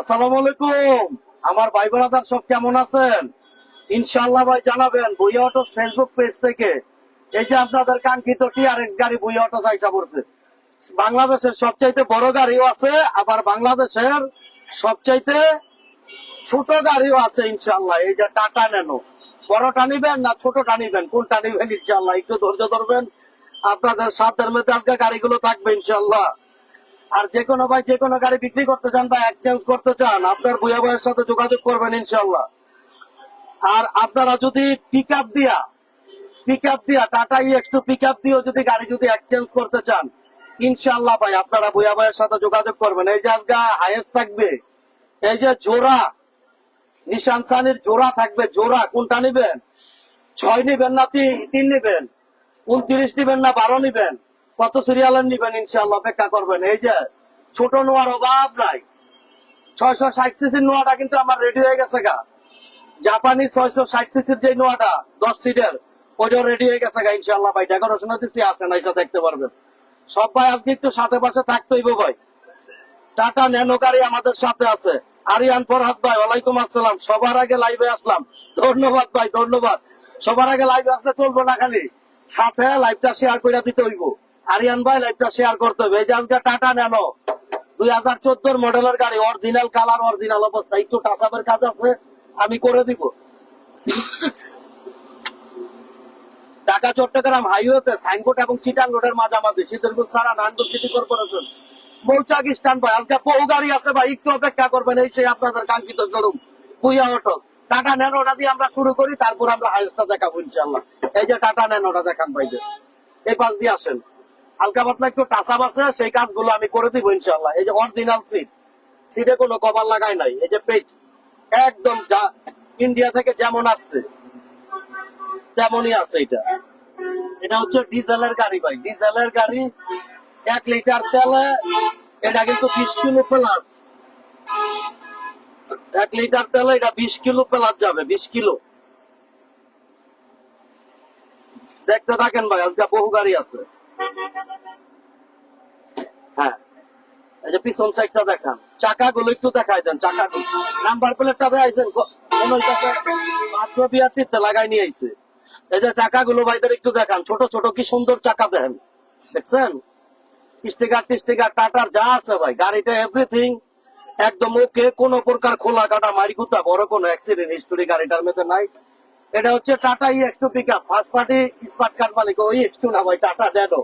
আসসালামু আলাইকুম। আমার ভাই ব্রাদার সব কেমন আছেন? ইনশাআল্লাহ ভাই জানাবেন বুইয়া অটো ফেসবুক পেজ থেকে। এই যে আপনাদের কাঙ্ক্ষিত গাড়ি বুইয়া অটো আইসা পড়ছে। বাংলাদেশের সবচাইতে বড় গাড়িও আছে, আবার বাংলাদেশের সবচাইতে ছোট গাড়িও আছে ইনশাল্লাহ এই যে টাটা নেনো বড়টা নিবেন না ছোটটা নিবেন? কোনটা নিবেন ইনশাল্লাহ একটু ধৈর্য ধরবেন। আপনাদের সাধ্যের মধ্যে আজকে গাড়িগুলো থাকবে ইনশাআল্লাহ। আর যে কোনো ভাই, যে কোনো গাড়ি বিক্রি করতে চান বা এক্সচেঞ্জ করতে চান, আপনার ভুয়া ভাইয়ের সাথে যোগাযোগ করবেন ইনশাল্লাহ। আর আপনারা যদি পিক আপ দিয়া পিক আপ দিয়া Tata EX two pick up দিয়েও যদি গাড়ি যদি এক্সচেঞ্জ করতে চান, ইনশাল্লাহ ভাই, আপনারা ভুয়া ভাইয়ের সাথে যোগাযোগ করবেন। এই যে আজকে হাইয়েস্ট থাকবে, এই যে জোড়া, নিশান সানির জোড়া থাকবে, জোড়া কোনটা নিবেন? ছয় নিবেন না তিন নিবেন? উনত্রিশ নিবেন না বারো নিবেন? কত সিরিয়ালের নিবেন ইনশাল্লাহ অপেক্ষা করবেন। এই যে, ছোট নোয়ার অভাব নাই। ছয়শো ষাট সিসির নোয়াটা কিন্তু আমার রেডি হয়ে গেছে গা। জাপানি ছয়শো ষাট সিসির যে নোয়াটা, দশ সিটের, ওইটাও রেডি হয়ে গেছে গা ইনশাল্লাহ ভাই। ডেকোরেশন দিচ্ছি আসেন এসে দেখতে পারবেন। সব ভাই আজকে একটু সাথে পাশে থাকতে হইব ভাই। টাটা ন্যানো গাড়ি আমাদের সাথে আছে। আরিয়ান ফরহাদ ভাই, ওয়ালাইকুম আসসালাম। সবার আগে লাইভে আসলাম। ধন্যবাদ ভাই, ধন্যবাদ। সবার আগে লাইভে আসলে চলবো না খালি। সাথে লাইভটা শেয়ার করে দিতে হইব। আরিয়ান ভাই লাইভটা শেয়ার করতে হবে। এই যে আজকে টাটা ন্যানো। দুই হাজার চোদ্দোর মডেলের গাড়ি অরিজিনাল কালার অরিজিনাল অবস্থা। একটু টাসাপের কাজ আছে, আমি করে দিব। ঢাকা, চট্টগ্রাম হাইওয়েতে সাইনবোর্ড এবং চিটাং রোডের মাঝামাঝি শীতেরপুর থানা, Narayanganj city corporation Mouchak stand ভাই আজকে বহু গাড়ি আছে ভাই, একটু অপেক্ষা করবেন, এই সেই আপনাদের কাঙ্ক্ষিত শোরুম কুইয়া অটো টাটা ন্যানোটা দিয়ে আমরা শুরু করি, তারপর আমরা হাইস্টটা দেখাবো ইনশাল্লাহ এই যে টাটা ন্যানোটা দেখান ভাই এই পাশ দিয়ে আসেন। হালকা পাতলা একটু টাসাব আছে, সেই কাজগুলো আমি করে দিব ইনশাল্লাহ এই যে অরিজিনাল সিট সিটে কোনো কভার লাগাই নাই। এই যে পেট, একদম যা ইন্ডিয়া থেকে যেমন আসছে, তেমনই আছে এটা। এটা হচ্ছে ডিজেলের গাড়ি ভাই। ডিজেলের গাড়ি, এক লিটার তেলে, এটা কিন্তু বিশ কিলো প্লাস এক লিটার তেলে এটা বিশ কিলো প্লাস যাবে, বিশ কিলো। দেখতে থাকেন ভাই, আজকে বহু গাড়ি আছে। হ্যাঁ। পিছন সাইডটা দেখান। একটু দেখাই দেন নাম্বার প্লেটটা দেখাইছেন মাত্র লাগাই নিয়ে আইছে। এই যে ভাইদের একটু দেখান, ছোট ছোট কি সুন্দর চাকা দেন। দেখছেন? স্টিকার, টিস্টিকার, টাটার যা আছে ভাই, গাড়িটা এভরিথিং একদম ওকে কোন প্রকার খোলা কাটা মারি গুতা বড় কোনো অ্যাক্সিডেন্ট হিস্টোরি গাড়িটার মধ্যে নাই। এটা হচ্ছে Tata E X two pick up first party smart card মালিক, ওই এক্স টু না ভাই, টাটা ড্যাডো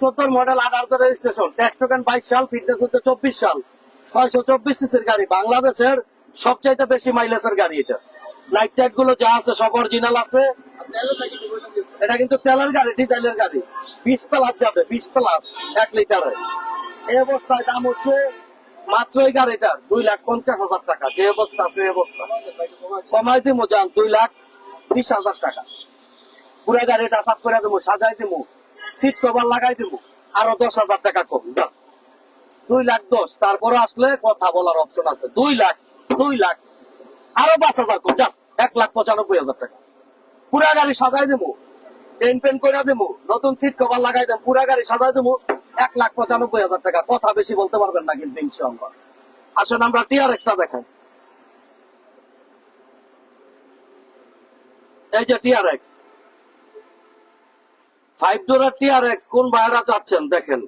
চোদ্দোর মডেল আঠারোতে রেজিস্ট্রেশন ট্যাক্স টোকেন বাইশ সাল ফিটনেস হচ্ছে চব্বিশ সাল। ছয়শো চব্বিশ সিসির গাড়ি, বাংলাদেশের সবচাইতে বেশি মাইলেজের গাড়ি এটা। লাইট টাইটগুলো যা আছে, সব অরিজিনাল আছে। এটা কিন্তু তেলের গাড়ি ডিজেলের গাড়ি। বিশ প্লাস যাবে, বিশ প্লাস এক লিটারে এই অবস্থায় দাম হচ্ছে মাত্র এই গাড়িটার দুই লাখ পঞ্চাশ হাজার টাকা। যে অবস্থা এই অবস্থা। কমাই দিমু, যান, দুই লাখ বিশ হাজার টাকা। পুরো গাড়িটা সাফ করে দেবো, সাজাই দেবো সিট কভার লাগাই দেবো, আরও দশ হাজার টাকা কম দুই লাখ দশ, তারপরে আসলে কথা বলার অপশন আছে। দুই লাখ দুই লাখ, আরও পাঁচ হাজার কম যান এক লাখ পঁচানব্বই হাজার টাকা। পুরা গাড়ি সাজাই দেবো পেন পেন করে দেবো, নতুন সিট কভার লাগাই দেবো, পুরা গাড়ি সাজাই দেবো, এক লাখ পঁচানব্বই হাজার টাকা। কথা বেশি বলতে পারবেন না কিন্তু ইনশাল্লাহ আসেন আমরা টিআর এক্সটা দেখাই। এই যে টিআর এক্স ফাইভ ডোরের টিআর এক্স কোন ভাইরা চাচ্ছেন, দেখেন।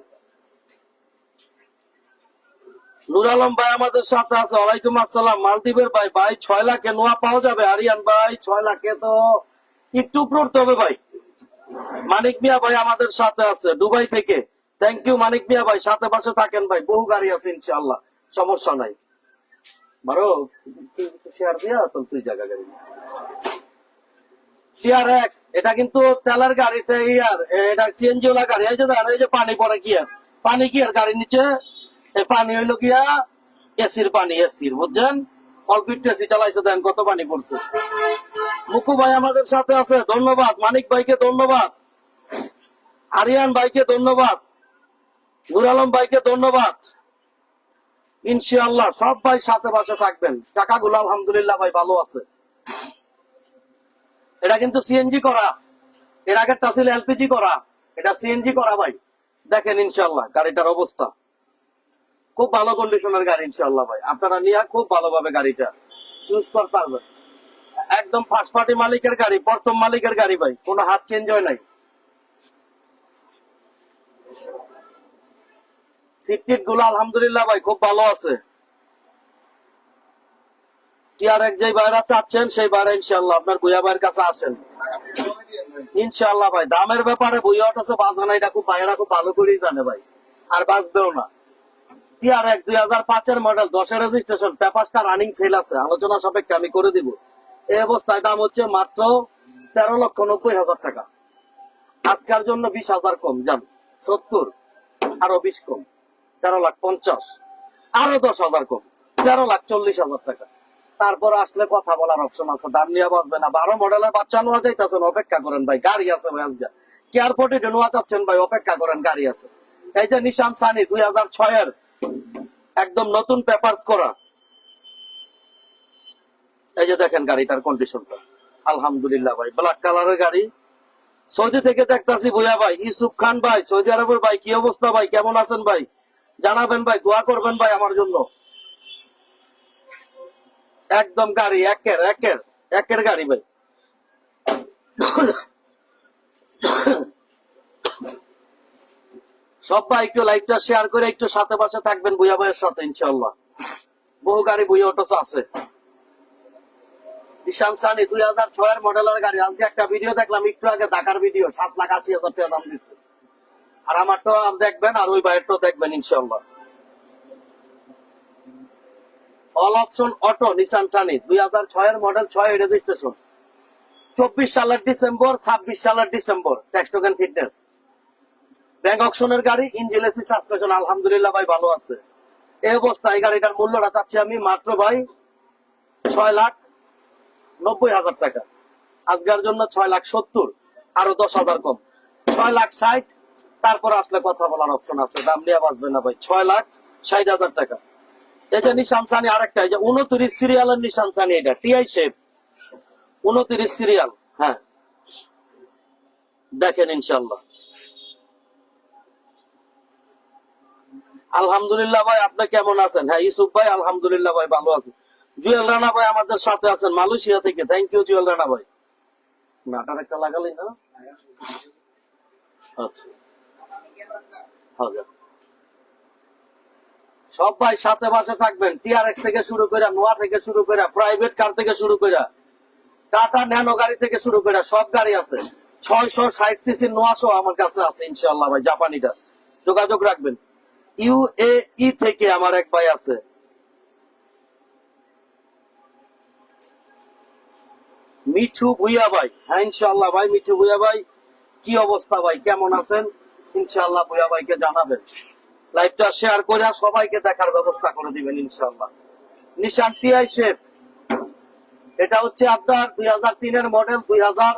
নুর আলম ভাই আমাদের সাথে আছে, ওয়ালাইকুম আসসালাম। মালদ্বীপের ভাই ভাই ছয় লাখে নোয়া পাওয়া যাবে? আরিয়ান ভাই, ছয় লাখে তো একটু পড়তে হবে ভাই। মানিক মিয়া ভাই আমাদের সাথে আছে, দুবাই থেকে। থ্যাংক ইউ মানিক মিয়া ভাই, সাথে পাশে থাকেন ভাই। বহু গাড়ি আছে, ইনশাআল্লাহ। সমস্যা নাই। বারো শেয়ার দিয়া তুই জায়গা গাড়ি এটা কিন্তু তেলের গাড়িতে ইয়ার এটা সিএনজি ওলা গাড়ি, এই যে এই যে পানি পড়ে কি আর পানি কি আর গাড়ির নিচে? এই পানি হইল গিয়া এসির পানি, এসির, বুঝছেন? অল্প একটু এসি চালাইছে, দেন কত পানি পড়ছে। মুকু ভাই আমাদের সাথে আছে, ধন্যবাদ। মানিক ভাইকে ধন্যবাদ। আরিয়ান ভাইকে ধন্যবাদ। নুর আলম ভাইকে ধন্যবাদ। ইনশাআল্লাহ, সব ভাই সাথে পাশে থাকবেন। চাকাগুলো আলহামদুলিল্লাহ ভাই ভালো আছে। এটা কিন্তু সিএনজি করা। এর আগেরটা ছিল এলপিজি করা। এটা সিএনজি করা ভাই। দেখেন ইনশাল্লাহ গাড়িটার অবস্থা। খুব ভালো কন্ডিশনের গাড়ি ইনশাল্লাহ ভাই। আপনারা নিয়ে খুব ভালোভাবে গাড়িটা ইউজ করতে পারবেন। একদম ফার্স্ট পার্টি মালিকের গাড়ি, প্রথম মালিকের গাড়ি ভাই। কোনো হাত চেঞ্জ হয় নাই। সিট টিটগুলো আলহামদুলিল্লাহ ভাই, খুব ভালো আছে। টিআর এক যে বাইরা চাচ্ছেন, সেই ইনশাল্লাহ আপনার কাছে আসেন। ইনশাল্লাহ ভাই, দামের ব্যাপারে বুয়া অটোসে এটা খুব খুব ভালো করেই জানে ভাই। আর বাঁচবেও না। টিআর এক দুই হাজার পাঁচের মডেল দশের রেজিস্ট্রেশন পেপারটা রানিং ফেল আছে, আলোচনা সাপেক্ষে আমি করে দিব। এই অবস্থায় দাম হচ্ছে মাত্র তেরো লক্ষ নব্বই হাজার টাকা। আজকের জন্য বিশ হাজার কম যান সত্তর, আরও বিশ কম, তেরো লাখ পঞ্চাশ, আরও দশ হাজার কম, তেরো লাখ চল্লিশ হাজার টাকা। তারপর আসলে কথা বলার অপশন আছে। দাম নিয়ে বাঁচবে না। বারো মডেলের বাচ্চা নোয়া যাইতেছেন অপেক্ষা করেন ভাই, গাড়ি আছে ভাই আজকে। কেয়ারপোর্টে নোয়া যাচ্ছেন ভাই, অপেক্ষা করেন, গাড়ি আছে। এই যে নিশান সানি দুই হাজার ছয়ের একদম নতুন পেপারস করা। এই যে দেখেন গাড়িটার কন্ডিশনটা আলহামদুলিল্লাহ ভাই ব্ল্যাক কালারের গাড়ি। সৌদি থেকে দেখতাছি ভুয়া ভাই, ইউসুফ খান ভাই, সৌদি আরবের ভাই, কি অবস্থা ভাই, কেমন আছেন ভাই? জানাবেন ভাই, দোয়া করবেন ভাই আমার জন্য। একদম গাড়ি, একের একের একের গাড়ি ভাই। সব ভাই একটু লাইভটা শেয়ার করে একটু সাথে পাশে থাকবেন বুয়া ভাইয়ের সাথে ইনশাল্লাহ বহু গাড়ি বুয়া অটো আছে। ঈশান সানি দুই হাজার ছয়ের মডেলের গাড়ি। আজকে একটা ভিডিও দেখলাম, একটু আগে ঢাকার ভিডিও সাত লাখ আশি হাজার টাকা দাম দিচ্ছে আর আমারটাও দেখবেন, আর ওই বাইরটাও দেখবেন ইনশাল্লাহ all option auto Nissan Sunny দুই হাজার ছয়ের মডেল ছয় রেজিস্ট্রেশন চব্বিশ সালের ডিসেম্বর ছাব্বিশ সালের December tax token fitness bank অকশনের গাড়ি ইঞ্জিন এসি সাসপেনশন আলহামদুলিল্লাহ ভাই, ভালো আছে। এই অবস্থায় গাড়িটার মূল্যটা চাচ্ছি আমি মাত্র ভাই ছয় লাখ নব্বই হাজার টাকা। আজকের জন্য ছয় লাখ সত্তর, আরও দশ হাজার কম। ছয় লাখ ষাট, তারপর আসলে কথা বলার অপশন আছে। দাম নিয়ে বাঁচবে না ভাই, ছয় লাখ ষাট হাজার টাকা। যে নিশান সানি আরেকটা, এই যে উনত্রিশ সিরিয়ালের নিশান সানি এটা, টিআই শেপ উনত্রিশ সিরিয়াল হ্যাঁ। দেখেন ইনশাল্লাহ আলহামদুলিল্লাহ ভাই, আপনি কেমন আছেন? হ্যাঁ ইউসুফ ভাই, আলহামদুলিল্লাহ ভাই, ভালো আছে। জুয়েল রানা ভাই আমাদের সাথে আছেন, মালয়েশিয়া থেকে। থ্যাংক ইউ জুয়েল রানা ভাই। নাটার একটা লাগালি না? আচ্ছা। হাজার সব ভাই সাথে বাসে থাকবেন। টিআরএক্স থেকে শুরু করে নোয়া থেকে শুরু করে প্রাইভেট কার থেকে শুরু করে টাটা ন্যানো গাড়ি থেকে শুরু করে সব গাড়ি আছে। ছয়শো ষাট সিসির নোয়া সহ আমার কাছে আছে ইনশাল্লাহ ভাই, জাপানিটা। যোগাযোগ রাখবেন। ইউএই থেকে আমার এক ভাই আছে। মিঠু ভুইয়া ভাই। হ্যাঁ ইনশাল্লাহ ভাই, মিঠু ভুইয়া ভাই। কি অবস্থা ভাই, কেমন আছেন? ইনশাল্লাহ ভুইয়া ভাইকে জানাবেন। লাইভটা শেয়ার করে সবাইকে দেখার ব্যবস্থা করে দিবেন ইনশাল্লাহ নিশান টিআই শেপ এটা হচ্ছে আপনার দুই হাজার তিনের মডেল দুই হাজার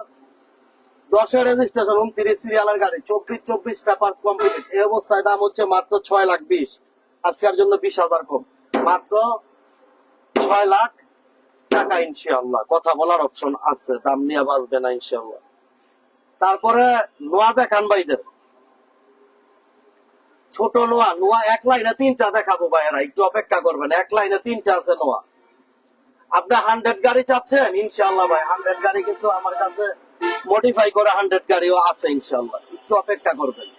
দশের রেজিস্ট্রেশন উনত্রিশ সিরিয়ালের গাড়ি। চব্বিশ চব্বিশ পেপার কমপ্লিট এই অবস্থায় দাম হচ্ছে মাত্র ছয় লাখ বিশ। আজকের জন্য বিশ হাজার কম। মাত্র ছয় লাখ টাকা ইনশাল্লাহ কথা বলার অপশন আছে। দাম নিয়ে বাঁচবে না ইনশাল্লাহ তারপরে নোয়া দেখান ভাইদের। ছোট নোয়া নোয়া এক লাইনে তিনটা দেখাবো ভাইয়েরা, একটু অপেক্ষা করবেন। এক লাইনে তিনটা আছে নোয়া। আপনি হান্ড্রেড গাড়ি চাচ্ছেন? ইনশাল্লাহ ভাই হান্ড্রেড গাড়ি কিন্তু আমার কাছে মডিফাই করা হান্ড্রেড গাড়িও আছে ইনশাল্লাহ একটু অপেক্ষা করবেন।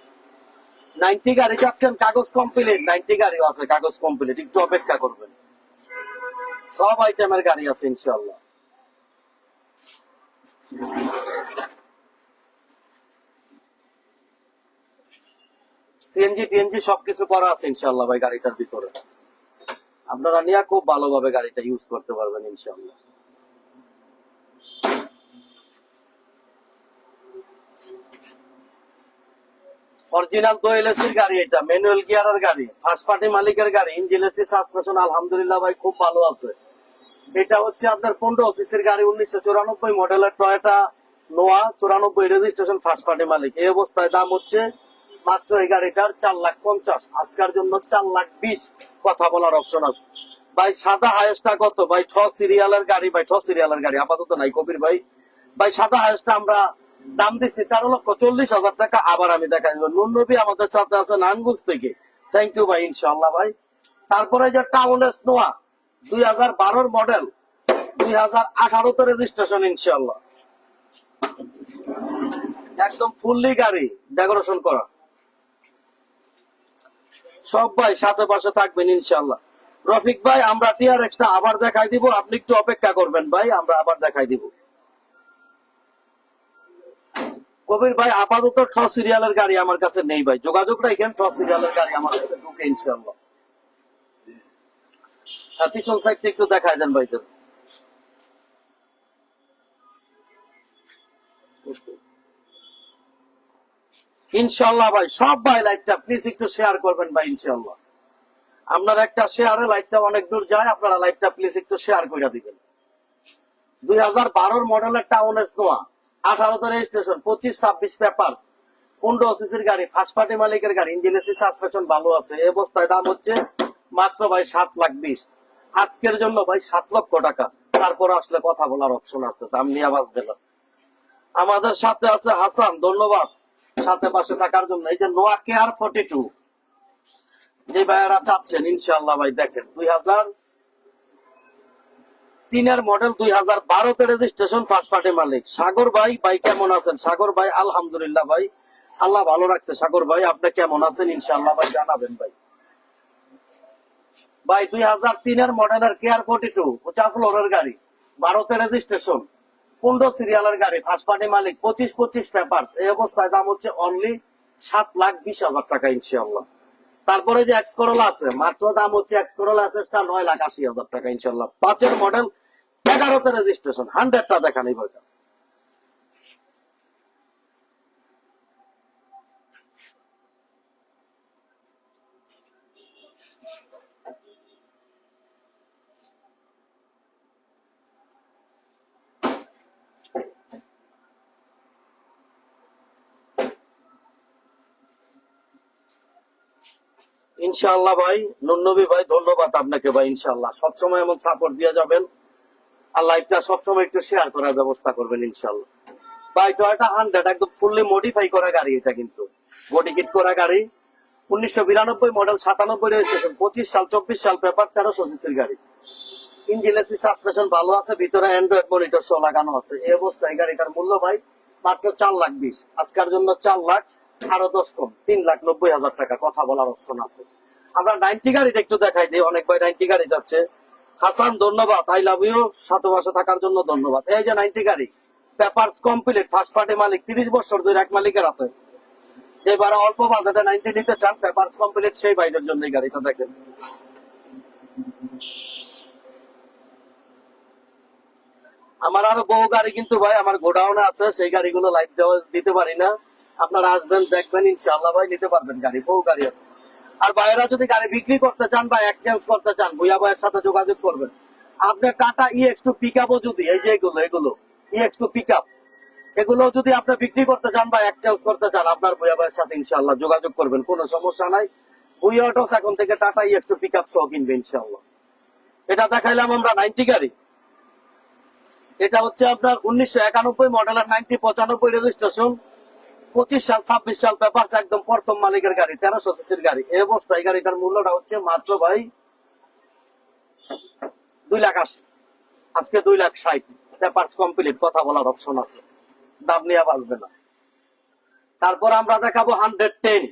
নাইনটি গাড়ি চাচ্ছেন, কাগজ কমপ্লিট নাইনটি গাড়িও আছে, কাগজ কমপ্লিট একটু অপেক্ষা করবেন। সব আইটেমের গাড়ি আছে ইনশাল্লাহ সিএনজি টিএনজি সবকিছু করা আছে ইনশাল্লাহ ভাই গাড়িটার ভিতরে। আপনারা নিয়ে খুব ভালোভাবে গাড়িটা ইউজ করতে পারবেন ইনশাল্লাহ অরিজিনাল তো এলএসির গাড়ি এটা ম্যানুয়াল গিয়ারের গাড়ি ফার্স্ট পার্টি মালিকের গাড়ি ইঞ্জিন এসি সাসপেনশন আলহামদুলিল্লাহ ভাই খুব ভালো আছে। এটা হচ্ছে আপনার পনেরো সিসির গাড়ি, উনিশশো চুরানব্বই মডেলের টয়টা নোয়া চুরানব্বই রেজিস্ট্রেশন ফার্স্ট পার্টি মালিক। এই অবস্থায় দাম হচ্ছে মাত্র এই গাড়িটার চার লাখ পঞ্চাশ। আজকের জন্য চার লাখ বিশ। কথা বলার অপশন আছে। ভাই, সাদা হায়েস্টটা কত? ভাই ছ সিরিয়ালের গাড়ি, ভাই ছ সিরিয়ালের গাড়ি। আপাতত নাই, কবির ভাই। ভাই, সাদা হায়েস্টটা আমরা দাম দিচ্ছি তেরো লক্ষ চল্লিশ হাজার টাকা। আবার আমি দেখা দিব। নুন নবী আমাদের সাথে আছে নানগুজ থেকে। থ্যাংক ইউ ভাই ইনশাল্লাহ ভাই। তারপরে যে টাউন এস নোয়া দুই হাজার বারোর মডেল দুই হাজার আঠারোতে রেজিস্ট্রেশন ইনশাল্লাহ একদম ফুললি গাড়ি ডেকোরেশন করা। সব ভাই সাথে পাশে থাকবেন ইনশাল্লাহ রফিক ভাই, আমরা টিআর এক্সটা আবার দেখাই দিব। আপনি একটু অপেক্ষা করবেন ভাই, আমরা আবার দেখাই দিব। কবির ভাই, আপাতত ঠ সিরিয়ালের গাড়ি আমার কাছে নেই ভাই। যোগাযোগ রাখেন, ঠ সিরিয়ালের গাড়ি আমার কাছে ঢুকে ইনশাল্লাহ আর পিছন সাইডটা একটু দেখাই দেন ভাই তো। ইনশাল্লাহ ভাই, সব ভাই লাইটটা প্লিজ একটু শেয়ার করবেন ভাই ইনশাল্লাহ আপনার একটা শেয়ারে লাইটটা অনেক দূর যায়, আপনারা লাইটটা প্লিজ একটু শেয়ার করে দিবেন। দুই হাজার বারোর মডেলের টাউন এস নোয়া আঠারোতে রেজিস্ট্রেশন পঁচিশ, ছাব্বিশ পেপার পনেরো সিসির গাড়ি ফার্স্ট পার্টি মালিকের গাড়ি ইঞ্জিন এসি সাসপেনশন ভালো আছে। এই অবস্থায় দাম হচ্ছে মাত্র ভাই সাত লাখ বিশ। আজকের জন্য ভাই সাত লক্ষ টাকা। তারপর আসলে কথা বলার অপশন আছে, দাম নিয়ে বাঁচবে না। আমাদের সাথে আছে হাসান, ধন্যবাদ। সাথে পাশে থাকার জন্য। এই যে নোয়া কেয়ার ফর্টি টু যে ভাইয়েরা চাচ্ছেন ইনশাল্লাহ ভাই, দেখেন, দুই হাজার তিনের মডেল দুই হাজার বারোতে রেজিস্ট্রেশন ফার্স্ট পার্টি মালিক। সাগর ভাই ভাই কেমন আছেন? সাগর ভাই, আলহামদুলিল্লাহ ভাই। আল্লাহ ভালো রাখছে। সাগর ভাই, আপনি কেমন আছেন? ইনশাল্লাহ ভাই, জানাবেন ভাই। ভাই, দুই হাজার তিনের মডেলের কেয়ার ফোর্টি টু উঁচা ফ্লোরের গাড়ি। বারোতে রেজিস্ট্রেশন পনেরো সিরিয়ালের গাড়ি পার্টি মালিক, পঁচিশ পঁচিশ পেপার এই অবস্থায় দাম হচ্ছে অনলি সাত লাখ বিশ হাজার টাকা ইনশাল্লাহ তারপরে যে এক্স আছে, মাত্র দাম হচ্ছে এক্স আছে নয় লাখ আশি হাজার টাকা ইনশাল্লাহ পাঁচের মডেল এগারোতে রেজিস্ট্রেশন হান্ড্রেডটা দেখানি এবার ইনশাআল্লাহ ভাই নুনবী ভাই, ধন্যবাদ আপনাকে ভাই, ইনশাআল্লাহ। সবসময় এমন সাপোর্ট দিয়ে যাবেন। আর লাইভটা সবসময় একটু শেয়ার করার ব্যবস্থা করবেন, ইনশাআল্লাহ। ভাই টয়টা হান্ড্রেড একদম ফুললি মডিফাই করা গাড়ি এটা কিন্তু। বডি করা গাড়ি। উনিশশো বিরানব্বই মডেল সাতানব্বই রেজিস্ট্রেশন পঁচিশ সাল, চব্বিশ সাল পেপার গাড়ি। ইঞ্জিন এসি সাসপেনশন ভালো আছে, ভিতরে অ্যান্ড্রয়েড মনিটর সহ লাগানো আছে। এই অবস্থায় গাড়িটার মূল্য ভাই, মাত্র চার লাখ বিশ। আজকের জন্য চার লাখ। আরও দশ কম। তিন লাখ নব্বই হাজার টাকা কথা বলার অপশন আছে। আমরা নাইনটি গাড়িটা একটু দেখাই দিই, অনেক ভাই নাইনটি গাড়ি যাচ্ছে। হাসান, ধন্যবাদ। আই লাভ ইউ সাথে বাসা থাকার জন্য ধন্যবাদ। এই যে নাইনটি গাড়ি কমপ্লিট ফার্স্ট পার্টি মালিক, তিরিশ বছর ধরে এক মালিকের হাতে। এবারে অল্প বাজেটে নাইনটি নিতে চান কমপ্লিট, সেই ভাইদের জন্য এই গাড়িটা দেখেন। আমার আরও বহু গাড়ি কিন্তু ভাই, আমার গোডাউনে আছে, সেই গাড়িগুলো দেওয়া দিতে পারি না। আপনারা আসবেন, দেখবেন, ইনশাআল্লাহ ভাই, নিতে পারবেন গাড়ি, বহু গাড়ি আছে। আর ভাইয়েরা যদি গাড়ি বিক্রি করতে চান বা এক্সচেঞ্জ করতে চান, ভুইয়া ভাইয়ের সাথে যোগাযোগ করবেন। আপনার টাটা ইএক্স টু পিক আপও যদি, এই যে এগুলো এগুলো ইএক্স টু পিক আপ এগুলো যদি আপনি বিক্রি করতে চান বা এক্সচেঞ্জ করতে চান, আপনার ভুইয়া ভাইয়ের সাথে ইনশাল্লাহ যোগাযোগ করবেন, কোনো সমস্যা নাই। ভুইয়া অটোস এখন থেকে Tata EX two pick up সহ কিনবে ইনশাআল্লাহ। এটা দেখাইলাম আমরা নাইনটি গাড়ি। এটা হচ্ছে আপনার উনিশশো একানব্বই মডেলের নাইনটি পঁচানব্বই রেজিস্ট্রেশন পঁচিশ সাল, ছাব্বিশ সাল পেপার একদম প্রথম মালিকের গাড়ি, তেরোশো সিসির গাড়ি। অবস্থায় গাড়িটার মূল্যটা হচ্ছে মাত্র ভাই দুই লাখ আশি। আজকে দুই লাখ ষাট। কমপ্লিট কথা বলার অপশন আছে। দাম নিয়ে বাঁচবে না। তারপর আমরা দেখাবো হান্ড্রেড টেন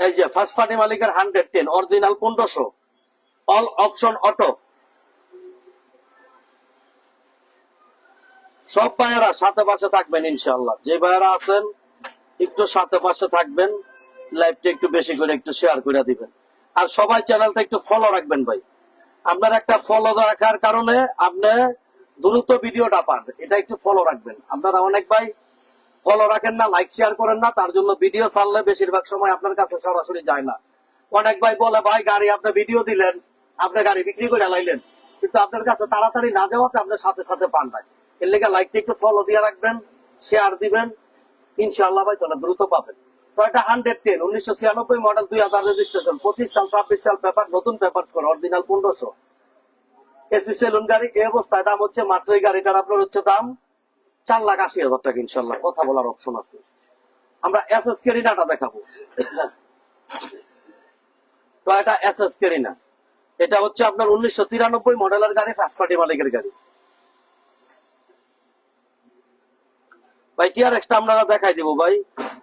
এই যে ফার্স্ট পার্টি মালিকের হান্ড্রেড টেন অরিজিনাল পনেরোশো। অল অপশন অটো সব ভাইয়েরা সাথে পাশে থাকবেন ইনশাল্লাহ যে ভাইয়েরা আছেন একটু সাথে পাশে থাকবেন লাইভটা একটু বেশি করে একটু শেয়ার করে দিবেন। আর সবাই চ্যানেলটা একটু ফলো রাখবেন ভাই। আপনার একটা ফলো রাখার কারণে আপনি দ্রুত ভিডিওটা পান, এটা একটু ফলো রাখবেন। আপনারা অনেক ভাই ফলো রাখেন না লাইক শেয়ার করেন না, তার জন্য ভিডিও ছাড়লে বেশিরভাগ সময় আপনার কাছে সরাসরি যায় না। অনেক ভাই বলে, ভাই, গাড়ি আপনি ভিডিও দিলেন, আপনি গাড়ি বিক্রি করে লাইলেন। কিন্তু আপনার কাছে তাড়াতাড়ি না যাওয়াতে আপনার সাথে সাথে পান নাই এর লেগে লাইকটা একটু ফলো দিয়ে রাখবেন শেয়ার দিবেন ইনশাআল্লাহ ভাই তাহলে দ্রুত পাবেন। এটা হান্ড্রেড টেন, উনিশশো ছিয়ানব্বই মডেল দুই হাজার রেজিস্ট্রেশন পঁচিশ সাল, ছাব্বিশ সাল পেপার নতুন পেপার করে অরিজিনাল পনেরোশো। এসি সেলুন গাড়ি এই অবস্থায় দাম হচ্ছে মাত্র এই গাড়িটার আপনার হচ্ছে দাম চার লাখ আশি হাজার টাকা ইনশাল্লাহ কথা বলার অপশন আছে। আমরা এস এস কেরিনাটা দেখাবো। টয়োটা এস এস কেরিনা এটা হচ্ছে আপনার উনিশশো তিরানব্বই মডেলের গাড়ি ফার্স্ট পার্টি মালিকের গাড়ি। ভাই টিআর এক্সটা আপনারা দেখাই দিব ভাই।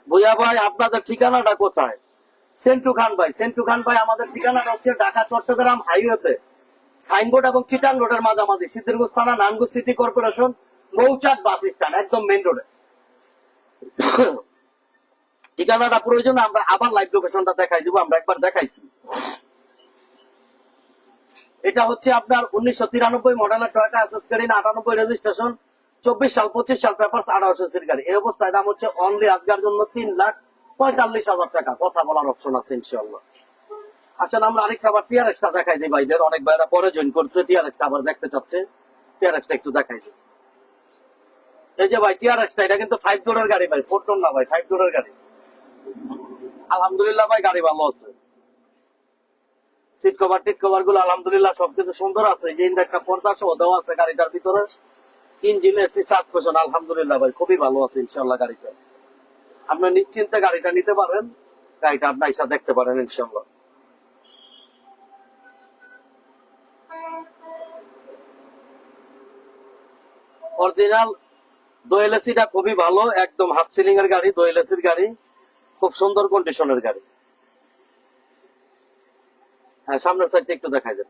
ভুইয়া ভাই, আপনাদের ঠিকানাটা কোথায়? সেন্টু খান ভাই, সেন্টু খান ভাই, আমাদের ঠিকানাটা হচ্ছে ঢাকা, চট্টগ্রাম হাইওয়েতে। সাইনবোর্ড এবং চিটাং রোডের মাঝামাঝি, সিদ্ধিরগঞ্জ থানা Narayanganj city corporation, Mouchak bus stand, একদম মেন রোডে। ঠিকানাটা প্রয়োজন, আমরা আবার লাইভ লোকেশনটা দেখাই দিব, আমরা একবার দেখাইছি। এটা হচ্ছে আপনার উনিশশো তিরানব্বই মডেলের টয়টা অ্যাসেসকারী আটানব্বই রেজিস্ট্রেশন চব্বিশ সাল, পঁচিশ সাল পেপার আঠারোশো সির গাড়ি। এই অবস্থায় দাম হচ্ছে অনলি আজকের জন্য তিন লাখ পঁয়তাল্লিশ হাজার টাকা। কথা বলার অপশন আছে ইনশাল্লাহ আসেন, আমরা আরেকটা আবার টিআর এক্সটা দেখাই দিই ভাইদের। অনেক ভাইরা পরে জয়েন করছে টিআর এক্সটা আবার দেখতে চাচ্ছে। টিআর এক্সটা একটু দেখাই দিই। এই যে ভাই টিআর এক্সটা এটা কিন্তু ফাইভ ডোরের গাড়ি ভাই। ফোর টোন না ভাই ফাইভ ডোরের গাড়ি। আলহামদুলিল্লাহ ভাই, গাড়ি ভালো আছে। সিট কভার টিট কভারগুলো আলহামদুলিল্লাহ সবকিছু সুন্দর আছে। যে একটা পর্দা সহ দেওয়া আছে গাড়িটার ভিতরে। ইঞ্জিন এসি সাসপেশন আলহামদুলিল্লাহ ভাই, খুবই ভালো আছে ইনশাল্লাহ গাড়িটা। নিশ্চিন্তে গাড়িটা নিতে পারেন গাড়িটা আপনার ইসা দেখতে পারেন ইনশাল্লাহ অরিজিনাল খুবই ভালো, একদম হাফ সিলিং এর গাড়ি দোয়েলেসির গাড়ি, খুব সুন্দর কন্ডিশনের গাড়ি। হ্যাঁ সামনের সাইডটা একটু দেখাই দেন।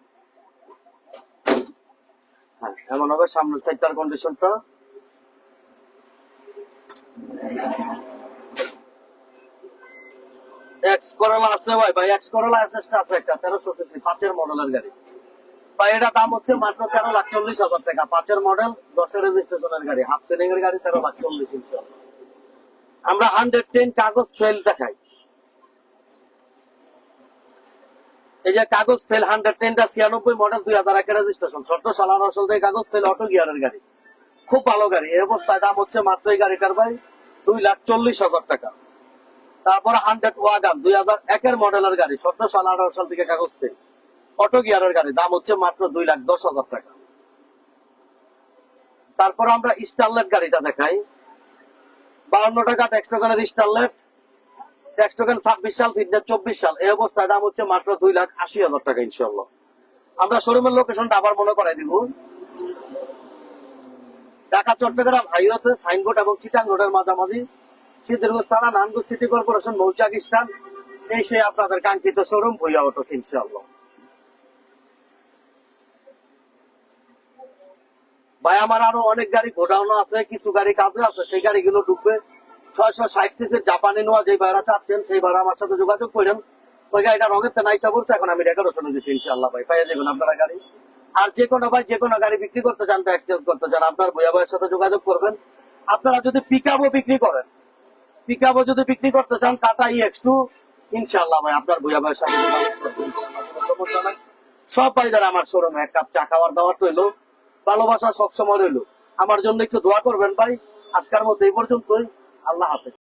হ্যাঁ এমন হবে সামনের সাইডটার কন্ডিশনটা এক্স করলা আছে ভাই ভাই এক্স করলা এসএসটা আছে একটা, তেরোশো সিসি পাঁচের মডেলের গাড়ি। ভাই, এটা দাম হচ্ছে মাত্র তেরো লাখ চল্লিশ হাজার টাকা, পাঁচের মডেল দশের রেজিস্ট্রেশনের গাড়ি হাফ সেলিং এর গাড়ি, তেরো লাখ চল্লিশ ইনশাল্লাহ আমরা হান্ড্রেড টেন কাগজ ফেল দেখাই। এই যে কাগজ ফেল হান্ড্রেড টেনটা ছিয়ানব্বই মডেল দুই হাজার একের রেজিস্ট্রেশন ছোট্ট সালার আসল থেকে কাগজ ফেল অটো গিয়ারের গাড়ি। খুব ভালো গাড়ি। এই অবস্থায় দাম হচ্ছে মাত্র এই গাড়িটার ভাই দুই লাখ চল্লিশ হাজার টাকা। তারপরে হান্ড্রেড ওয়াগান দুই হাজার একের মডেলের গাড়ি সতেরো সাল আঠারো সাল থেকে কাগজ ফেল অটো গিয়ারের গাড়ি, দাম হচ্ছে মাত্র দুই লাখ দশ হাজার টাকা। তারপর আমরা স্টারলেট গাড়িটা দেখাই। বাউন্ন টাকা ট্যাক্স টোকেনের স্টারলেট ছাব্বিশ সাল চব্বিশ সাল। এই অবস্থায় দাম হচ্ছে মাত্র দুই লাখ আশি হাজার টাকা ইনশাল্লাহ আমরা শোরুমের লোকেশনটা আবার মনে করাই দিব। ঢাকা, চট্টগ্রাম, হাইওয়েতে সাইনবোর্ড এবং চিটাং রোডের মাঝামাঝি। সিদ্ধিরগঞ্জ থানা নানগঞ্জ সিটি কর্পোরেশন, মৌচাক স্ট্যান্ড এই আপনাদের কাঙ্ক্ষিত শোরুম, ভুইয়া অটোস ইনশাল্লাহ ভাই, আমার আরও অনেক গাড়ি গোডাউন আছে, কিছু গাড়ি কাজে আছে, সেই গাড়িগুলো ঢুকবে। ছয়শো ষাট সিসির যে ভাইরা চাচ্ছেন, সেই ভাইরা আমার সাথে যোগাযোগ করেন। ওই গাড়িটা এখন আমি দিচ্ছি ইনশাল্লাহ ভাই। আপনারা গাড়ি। আর যে কোনো ভাই, যে কোনো গাড়ি বিক্রি করতে চান এক্সচেঞ্জ করতে চান, আপনার ভাইয়ের সাথে যোগাযোগ করবেন। আপনারা যদি পিকআপও বিক্রি করেন, পিকআপও যদি বিক্রি করতে চান, টাটা ই এক্স টু ইনশাল্লাহ ভাই, আপনার ভৈয়া ভাইয়ের সাথে যোগাযোগ করবেন। সব ভাইদের আমার শোরুমে এক কাপ চা খাওয়ার দাওয়ার রইল। ভালোবাসা সবসময় রইল। আমার জন্য একটু দোয়া করবেন ভাই। আজকের মধ্যে এই পর্যন্তই। আল্লাহ হাফেজ।